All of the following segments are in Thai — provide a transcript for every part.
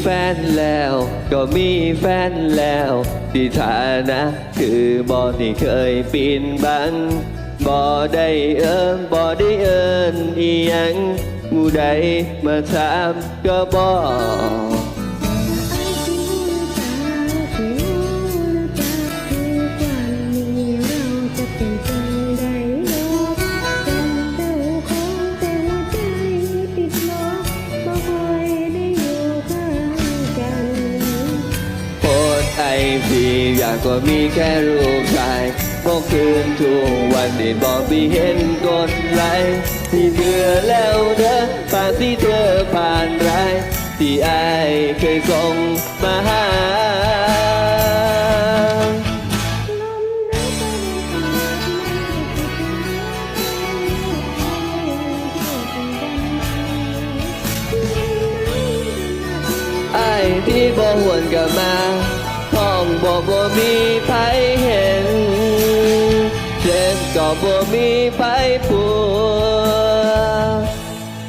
แฟนแล้ว ก็มีแฟนแล้ว ที่ฐานะคือบอที่เคยปีนบังบอได้เอิมบอได้เอินอีหยังงูใดมาถามก็บอก พีอยากก็มีแค่รูปถ่ายพวกคืนทุกวันที่บอกพี่เห็นกดไลค์ที่เบื่อแล้วเด้อปากที่เธอผ่านไรที่ไอเคยส่งมาหาไอ้ที่บ่หวนกลับมา บ่บ่มีไผเห็นเจ็บก็บ่มีไผปัว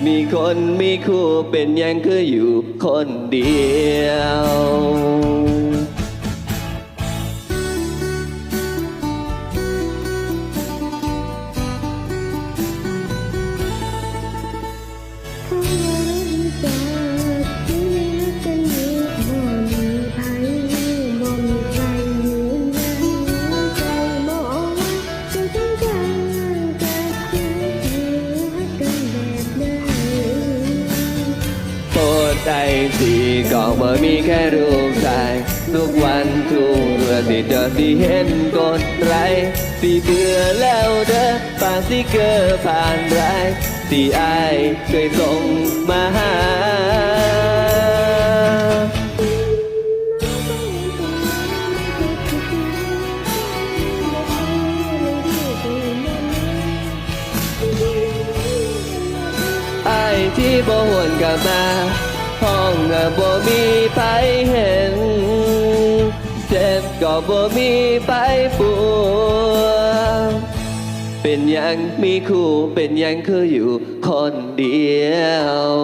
มีคนมีคู่เป็นยังคืออยู่คนเดียว ที่ก่องบ่มีแค่รูปถ่ายทุกวันทุกเมื่อที่เจอที่เห็นกดไลค์ที่เบื่อแล้วเด้อปากที่เกอผ่านไรที่อายเคยส่งมาหาไอที่บ่หวนกลับมา ของน่ะบ่มีไปเห็น เจ็บก็บ่มีไปปวดเป็นยังมีคู่เป็นยังคืออยู่คนเดียว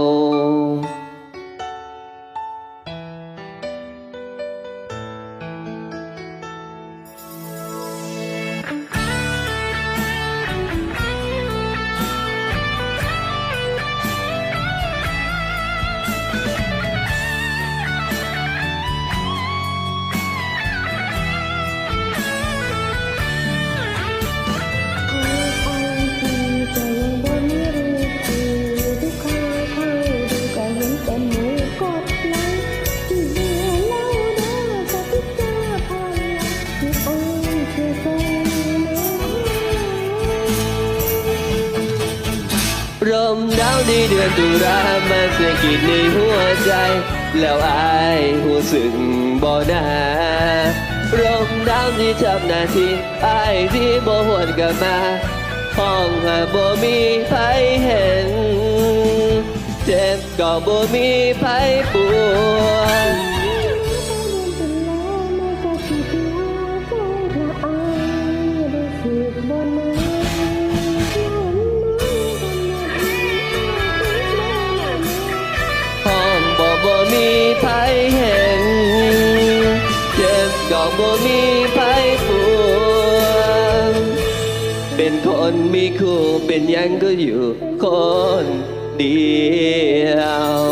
รมดาวในเดือนตุลามาเสียกิดในหัวใจ แล้วอายหูสึกบ่นารมดาวที่ทำหน้าที่อายที่บ่หวนกลับมา ห้องหาบ่มีไผเห็น เจ็บก็บ่มีไผปวด ไผเห็น เจ็บก็บ่มีไผปวงเป็นคนมีคู่เป็นยังก็อยู่คนเดียว